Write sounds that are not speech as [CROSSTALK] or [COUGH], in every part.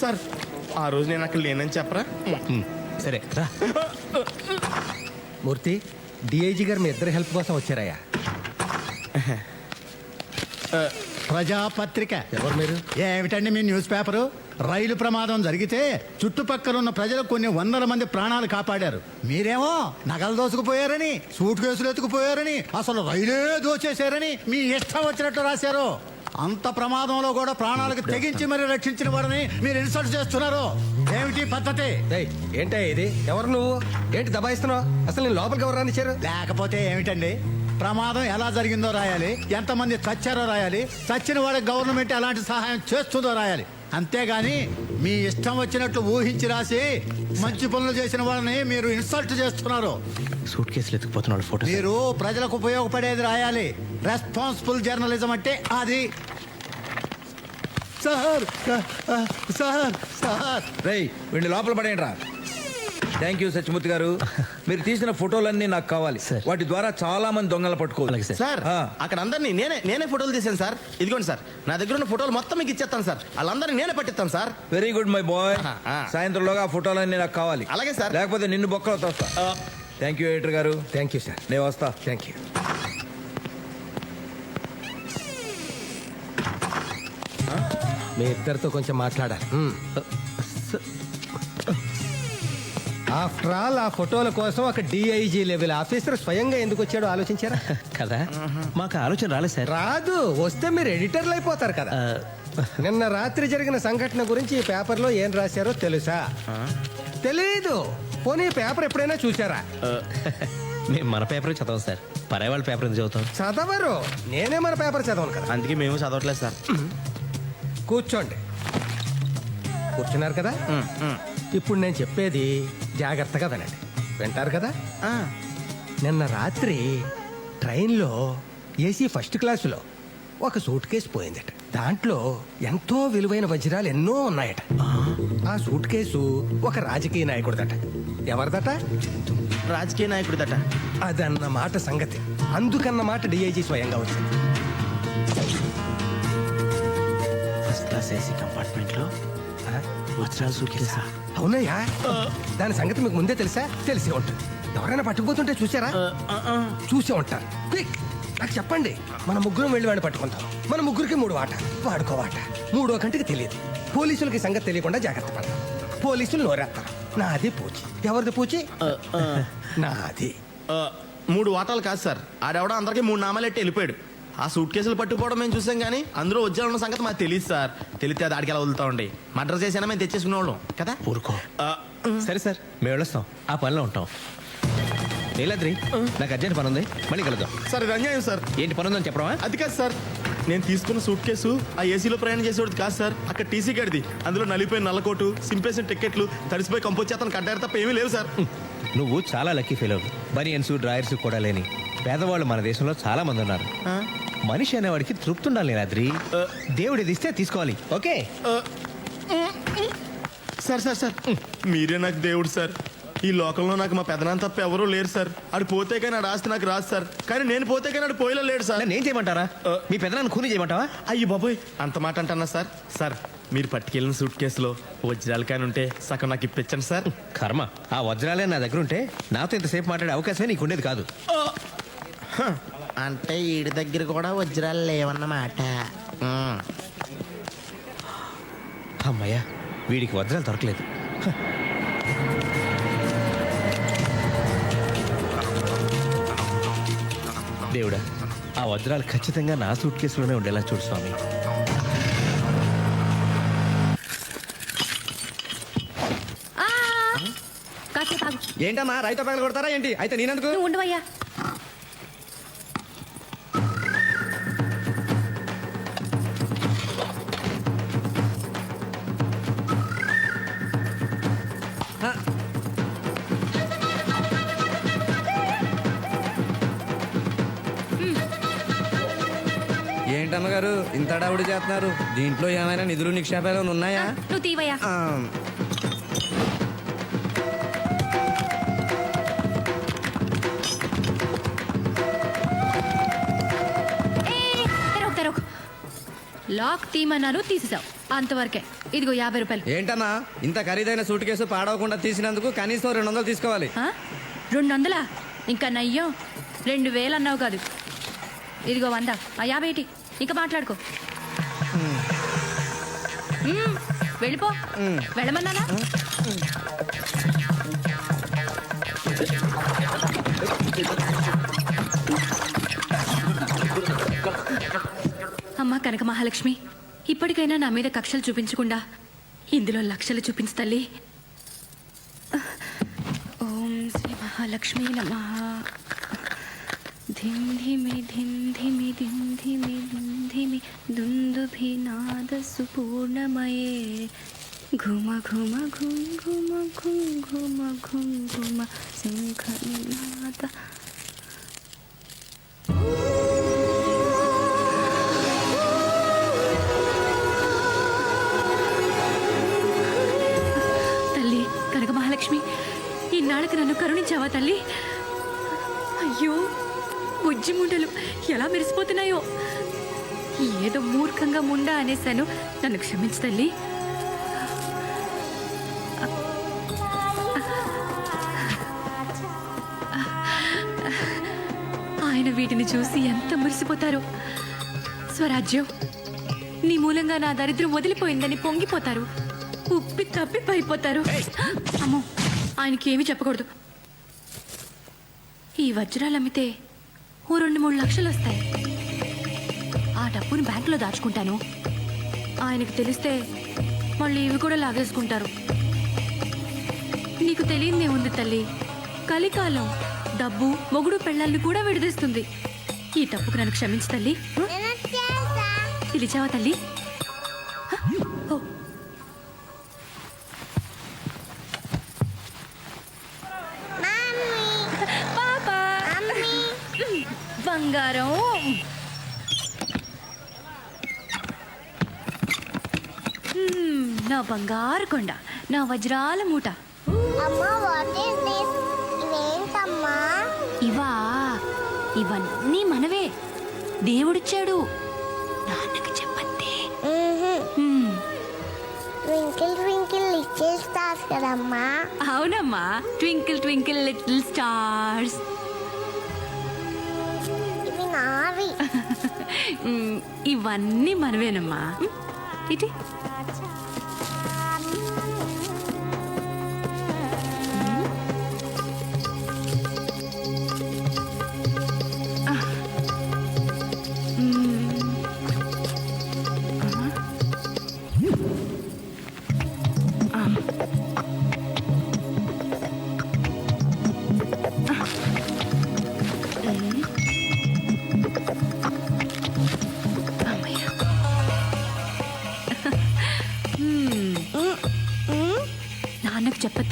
Sir. ఆ రోజు నేను అక్కడ లేనని చెప్పరా? సరే రా. మూర్తి డిఐజీ గారు మీ ఇద్దరి హెల్ప్ కోసం వచ్చారయ్యా. ప్రజాపత్రిక. ఎవరు మీరు? ఏమిటండి మీ న్యూస్ పేపరు? రైలు ప్రమాదం జరిగితే చుట్టుపక్కల ఉన్న ప్రజలు కొన్ని వందల మంది ప్రాణాలు కాపాడారు. మీరేమో నగలు దోసుకుపోయారని సూట్ కేసులు ఎత్తుకుపోయారని అసలు రైలే దోచేశారని మీ ఇష్టం వచ్చినట్టు రాశారు. అంత ప్రమాదంలో కూడా ప్రాణాలకు తెగించి మరి రక్షించిన వారిని మీరు ఇన్సల్ట్ చేస్తున్నారు. ఏమిటి పద్ధతి? ఏంటయ్యా ఇది? ఎవరు నువ్వు? ఏంటి దబాయిస్తున్నావు? అసలు నేను లోపలికి ఎవరు రానిచ్చారు? లేకపోతే ఏమిటండి? ప్రమాదం ఎలా జరిగిందో రాయాలి. ఎంతమంది చచ్చారో రాయాలి. చచ్చిన వాడికి గవర్నమెంట్ ఎలాంటి సహాయం చేస్తుందో రాయాలి. అంతేగాని మీ ఇష్టం వచ్చినట్లు ఊహించి రాసి మంచి పనులు చేసిన వాళ్ళని మీరు ఇన్సల్ట్ చేస్తున్నారు. సూట్ కేసులు ఎత్తుకుపోతున్నాడు ఫోటో మీరు ప్రజలకు ఉపయోగపడేది రాయాలి. రెస్పాన్సిబుల్ జర్నలిజం అంటే అది. సార్ సార్ సార్ రేయ్ వీడిని లోపల పడేయండి రా థ్యాంక్ యూ సత్యమూర్తి గారు. మీరు తీసిన ఫోటోలన్నీ నాకు కావాలి. సార్. వాటి ద్వారా చాలా మంది దొంగలు అలాగే పట్టుకోవాలి సార్. సార్ ఆ. అక్కడ అందరినీ నేనే నేనే ఫోటోలు తీసాను సార్ ఇదిగోండి సార్ నా దగ్గర ఉన్న ఫోటోలు మొత్తం మీకు ఇచ్చేస్తాను సార్ వాళ్ళందరినీ నేనే పట్టిస్తాను sir very good my boy ఆహా, ఆ. సాయంత్రంలోగా ఆ ఫోటోలన్నీ నాకు కావాలి. అలాగే సార్. లేకపోతే నిన్ను బొక్కలో తోస్తా. థ్యాంక్ యూ ఎడిటర్ గారు. థ్యాంక్ యూ సార్ నేను వస్తా. థ్యాంక్ యూ మీ ఇద్దరితో కొంచెం మాట్లాడాలి. ఆఫ్టర్ ఆల్ ఆ ఫోటోల కోసం ఒక డిఐజీ లెవెల్ ఆఫీసర్ స్వయంగా ఎందుకు వచ్చాడో ఆలోచించారా? కదా? మాకు ఆలోచన రాలేదు సార్. రాదు. వస్తే మీరు ఎడిటర్లు అయిపోతారు కదా. నిన్న రాత్రి జరిగిన సంఘటన గురించి ఈ పేపర్లో ఏం రాశారో తెలుసా? తెలీదు. పోనీ ఈ పేపర్ ఎప్పుడైనా చూసారా మేము మన పేపర్ చదవం సార్. పరాయి వాళ్ళ పేపర్ ఎందుకు చదువుతాం? చదవరు. నేనే మన పేపర్ చదవను కదా. అందుకే మేము చదవట్లేదు సార్. కూర్చోండి. కూర్చున్నారు కదా? ఇప్పుడు నేను చెప్పేది జాగ్రత్తగా వినండి. వింటారు కదా? నిన్న రాత్రి ట్రైన్లో ఏసీ ఫస్ట్ క్లాసులో ఒక సూట్ కేసు పోయిందట. దాంట్లో ఎంతో విలువైన వజ్రాలు ఎన్నో ఉన్నాయట. ఆ. సూట్ కేసు ఒక రాజకీయ నాయకుడిదట. ఎవరిదట? రాజకీయ నాయకుడిదట. అదన్న మాట సంగతి. అందుకన్న మాట డిఐజీ స్వయంగా వచ్చింది. ఫస్ట్ క్లాస్ ఏసీ కంపార్ట్మెంట్లో ఆ? వజ్రాలు సూట్ కేసా? అవునయ్యా. దాని సంగతి మీకు ముందే తెలుసా? తెలిసే ఉంటుంది. ఎవరైనా పట్టుకుపోతుంటే చూసారా? చూసే ఉంటారు. క్విక్. నాకు చెప్పండి మన ముగ్గురం వెళ్ళి వాడిని పట్టుకుంటాం. మన ముగ్గురికి మూడు వాట వాడుకో మూడో కంటికి తెలియదు. పోలీసులకి సంగతి తెలియకుండా జాగ్రత్త పడతాం. పోలీసులు నోరేస్తారు నాది పూచి. ఎవరిది పూచి? నాది. మూడు వాటాలు కాదు సార్. ఆడెవడో అందరికీ మూడు నామాలు ఎట్టి వెళ్ళిపోయాడు. ఆ సూట్ కేసులు పట్టుకోవడం మేము చూసాం కానీ అందులో వజ్రాలు ఉన్న సంగతి మాకు తెలియదు సార్. తెలిస్తే అది ఆడికి ఎలా వదులుతామండి మర్డర్ చేసినా మేము తెచ్చేసుకునేవాళ్ళం కదా? ఊరుకో. సరే సార్ మేము వెళ్ళొస్తాం. ఆ పనిలో ఉంటాం. నీలాద్రి నాకు అర్జెంట్ పని ఉంది. మళ్ళీ కలుద్దాం. సార్ ఇది అన్యాయం సార్. ఏంటి పని ఉందని చెప్పడమా? అది కాదు సార్. నేను తీసుకున్న సూట్ కేసు ఆ ఏసీలో ప్రయాణం చేసేవాడు కాదు సార్. అక్కడ టీసీ గడిది. అందులో నలిపోయిన నల్లకోటు సింపేసిన టికెట్లు తడిసిపోయి కంపోజ్ చేతను కట్టారు తప్ప ఏమీ లేవు సార్. నువ్వు చాలా లక్కీ ఫీల్ అవ్వు బనియన్స్ డ్రాయర్స్ కూడా లేని. పేదవాళ్ళు మన దేశంలో చాలా మంది ఉన్నారు. ఆ, మనిషి అనేవాడికి తృప్తి ఉండాలి నీలాద్రి దేవుడు ఇది ఇస్తే తీసుకోవాలి. ఓకే? Sir sir sir. మీరే నాకు దేవుడు సార్. ఈ లోకంలో నాకు మా పెదనాన్న తప్ప ఎవరూ లేరు సార్. ఆడు పోతే కానీ ఆడు ఆస్తి నాకు రాదు సార్. కానీ నేను పోతే కానీ ఆడు పోయిలో లేడు సార్. నన్ను ఏం చేయమంటారా. మీ పెద్దనాన్ని కూని చేయమంటావా? అయ్యి బాబోయ్ అంత మాట అంటున్నా సార్? సార్ మీరు పట్టుకెళ్ళిన సూట్ కేసులో వజ్రాలు కానీ ఉంటే సగం నాకు ఇప్పించండి సార్. కర్మ. ఆ వజ్రాలే నా దగ్గర ఉంటే నాతో ఇంతసేపు మాట్లాడే అవకాశమే నీకు ఉండేది కాదు [COUGHS] అంటే ఈడి దగ్గర కూడా వజ్రాలు లేవన్నమాట. అమ్మయ్యా వీడికి వజ్రాలు దొరకలేదు. దేవుడా ఆ వజ్రాలు ఖచ్చితంగా నా సూట్ కేసులోనే ఉండేలా చూడు స్వామి. ఏంటమ్మా రైతు పగల కొడతారా ఏంటి? అయితే నేనెందుకు? నువ్వు ఉండవయ్యా ఏంటమ్మగారు ఇంత డౌడి చేస్తున్నారు? దీంట్లో ఏమైనా నిధులు నిక్షేపాలు ఉన్నాయా? నువ్వు తీవయ్యా. ఆ, ఏ, తెరవకు తెరవకు. లాక్ తీయమన్నాను తీసేసావు. అంతవరకే. ఇదిగో యాభై రూపాయలు. ఏంటన్నా ఇంత ఖరీదైన సూట్ కేసు పాడవకుండా తీసినందుకు కనీసం రెండు వందలు తీసుకోవాలి. ఆ? రెండు వందలా? ఇంకా నయ్యం రెండు వేలు అన్నావు కాదు. ఇదిగో వంద. ఆ యాభై ఏంటి ఇంకా మాట్లాడుకో. మ్మ్. వెళ్ళిపో. వెళ్ళమన్నానా? అమ్మా కనక మహాలక్ష్మి ఇప్పటికైనా నా మీద కక్షలు చూపించకుండా ఇందులో లక్షలు చూపించు తల్లి. ఓం శ్రీ మహాలక్ష్మి నమ. ధిం ధిమి ధిం ధిమి ధిం ధిమి ధిం ధిమి దుందుభినాద సుపూర్ణమయే. ఘుమ ఘుమ ఘుం ఘుమ ఘుం ఘుమ ఘుం ఘుమ శంఖనాద తల్లి నన్ను కరుణించావా తల్లి? అయ్యో బుజ్జి ముండలు ఎలా మెరిసిపోతున్నాయో. ఏదో మూర్ఖంగా ముండా అనేశాను. నన్ను క్షమించు తల్లి. ఆయన వీటిని చూసి ఎంత మురిసిపోతారో. స్వరాజ్యం నీ మూలంగా నా దరిద్రం వదిలిపోయిందని పొంగిపోతారు. ఉప్పి తప్పి పడిపోతారు అమ్మో! ఆయనకి ఏమీ చెప్పకూడదు. ఈ వజ్రాలు అమ్మితే ఓ రెండు మూడు లక్షలు వస్తాయి. ఆ డబ్బుని బ్యాంకులో దాచుకుంటాను. ఆయనకు తెలిస్తే మళ్ళీ ఇవి కూడా లాగేసుకుంటారు. నీకు తెలియదే ఉంది తల్లి కలికాలం డబ్బు మొగుడు పెళ్ళాలను కూడా విడదీస్తుంది. ఈ తప్పుకు నన్ను క్షమించు తల్లి? పిలిచావా తల్లి? బంగారం. నా బంగారు కొండ నా వజ్రాల మూట. ఇవా ఇవన్నీ మనవే. దేవుడిచ్చాడు. నాన్నకి చెప్పద్దే ట్వింకిల్ ట్వింకిల్ లిటిల్ స్టార్స్ కదమ్మా. అవునమ్మా. Twinkle twinkle little stars. ఇవన్నీ మనవేనమ్మా. ఇటీ.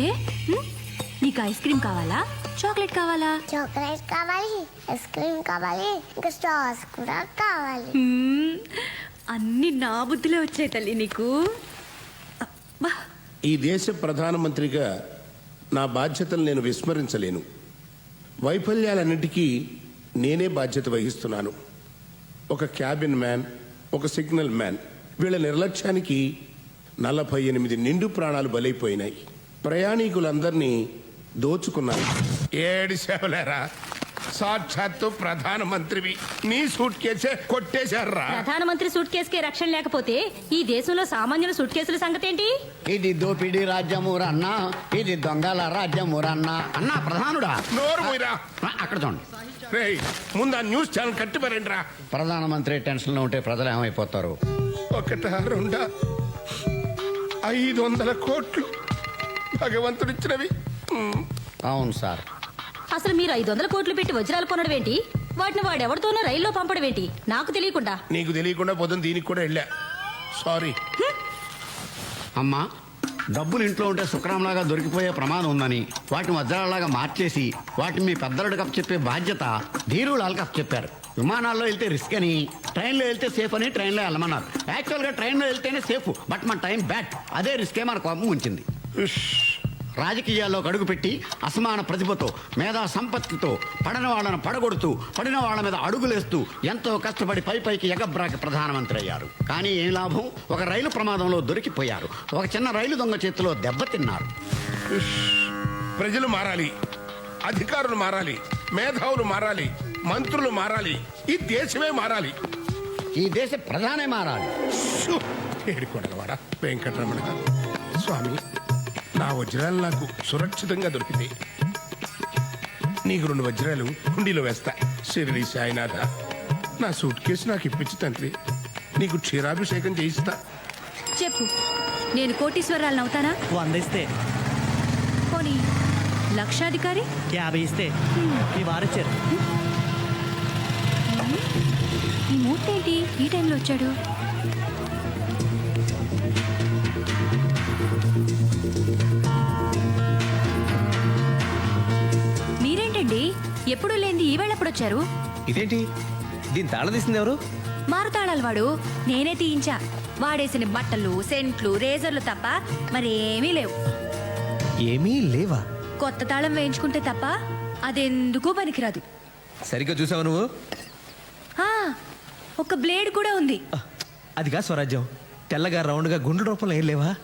మ్మ్? నీకు ఐస్ క్రీమ్ కావాలా? చాక్లెట్ కావాలా? చాక్లెట్ కావాలి ఐస్ క్రీమ్ కావాలి ఇంకా స్టార్స్ కూడా కావాలి. అన్ని నా బుద్ధిలో వచ్చాయి తల్లి నీకు. అబ్బా. ఈ దేశ ప్రధానమంత్రిగా నా బాధ్యతలు నేను విస్మరించలేను. వైఫల్యాలన్నిటికీ నేనే బాధ్యత వహిస్తున్నాను. ఒక క్యాబిన్ మ్యాన్ ఒక సిగ్నల్ మ్యాన్. వీళ్ళ నిర్లక్ష్యానికి నలభై ఎనిమిది నిండు ప్రాణాలు బలైపోయినాయి. ప్రయాణికులందరినీ దోచుకున్నాను ఏడు సేవలేరా? సాక్షాత్తు ప్రధానమంత్రివి. నీ సూట్ కేసే కొట్టేశారా ప్రధానమంత్రి సూట్ కేసుకే రక్షణ లేకపోతే ఈ దేశంలో సామాన్యుల సూట్ కేసుల సంగతి ఏంటి ఇది దోపిడీ రాజ్యమూరన్నా ఇది దొంగల రాజ్యమూరన్నా. అన్నా ప్రధానుడా. నోరు మూయరా. ఆ, అక్కడ చూడండి. రేయ్, ముందు ఆ న్యూస్ ఛానల్ కట్టిపారండి ప్రధానమంత్రి టెన్షన్లో ఉంటే ప్రజలు ఏమైపోతారు ఒకట రెండా? ఐదు వందల కోట్లు. భగవంతుడిచ్చినవి. అవును సార్. అసలు మీరు ఐదు వందల కోట్లు పెట్టి వజ్రాలు కొనడం ఏంటి వాటిని వాడెవరితోనో రైల్లో పంపడం ఏంటి నాకు తెలియకుండా. నీకు తెలియకుండా పొద్దున దీనికి కూడా వెళ్ళా. సారీ. అమ్మా డబ్బులు ఇంట్లో ఉంటే శుక్రంలాగా దొరికిపోయే ప్రమాదం ఉందని వాటిని వజ్రాలలాగా మార్చేసి వాటిని మీ పెద్దలకు కప్ చెప్పే బాధ్యత ధీరులు కప్ చెప్పారు. విమానాల్లో వెళ్తే రిస్క్ అని ట్రైన్లో వెళ్తే సేఫ్ అని ట్రైన్లో వెళ్ళమన్నారు. యాక్చువల్గా ట్రైన్లో వెళ్తేనే సేఫ్ బట్ మన టైం బ్యాడ్. అదే రిస్కే మన కోపం ఉంచింది. ఉష్. రాజకీయాల్లో అడుగుపెట్టి అసమాన ప్రతిభతో మేధా సంపత్తితో పడని వాళ్ళను పడగొడుతూ పడిన వాళ్ళ మీద అడుగులేస్తూ ఎంతో కష్టపడి పై పైకి ఎగబ్రాకి ప్రధానమంత్రి అయ్యారు. కానీ ఏం లాభం? ఒక రైలు ప్రమాదంలో దొరికిపోయారు. ఒక చిన్న రైలు దొంగ చేతిలో దెబ్బతిన్నారు ప్రజలు మారాలి. అధికారులు మారాలి. మేధావులు మారాలి. మంత్రులు మారాలి. ఈ దేశమే మారాలి. ఈ దేశ ప్రధానే మారాలి. వెంకటరమణ స్వామి నా వజ్రాలు నాకు సురక్షితంగా దొరికితే నీకు రెండు వజ్రాలు హుండీలో వేస్తా. శిరిడి సాయినాథ నా సూట్ కేసు నాకు ఇప్పించి తండ్రి. నీకు క్షీరాభిషేకం చేయిస్తా. చెప్పు నేను కోటీశ్వరాలను అవుతానా? వంద ఇస్తే. పోనీ లక్షాధికారి? యాభై ఇస్తే. ఈ వారిచ్చారు ఈ మూర్తి ఏంటి? ఈ టైంలో వచ్చాడు. ఎప్పుడు లేనిది ఈ వేళప్పుడు వచ్చారు ఇదేంటి? దీని తాళం తీసింది ఎవరు? మారుతాడాలి వాడు నేనే తీయించా. వాడేసిన బట్టలు సెంట్లు రేజర్లు తప్ప మరేమీ లేవు. ఏమీ లేవా? కొత్త తాళం వేయించుకుంటే తప్ప అదెందుకు పనికిరాదు. సరిగ్గా చూసావా నువ్వు? ఆ, ఒక బ్లేడ్ కూడా ఉంది. అది కాదు స్వరాజ్యం. తెల్లగా రౌండ్గా గుండ్ల రూపంలో ఏం లేవా?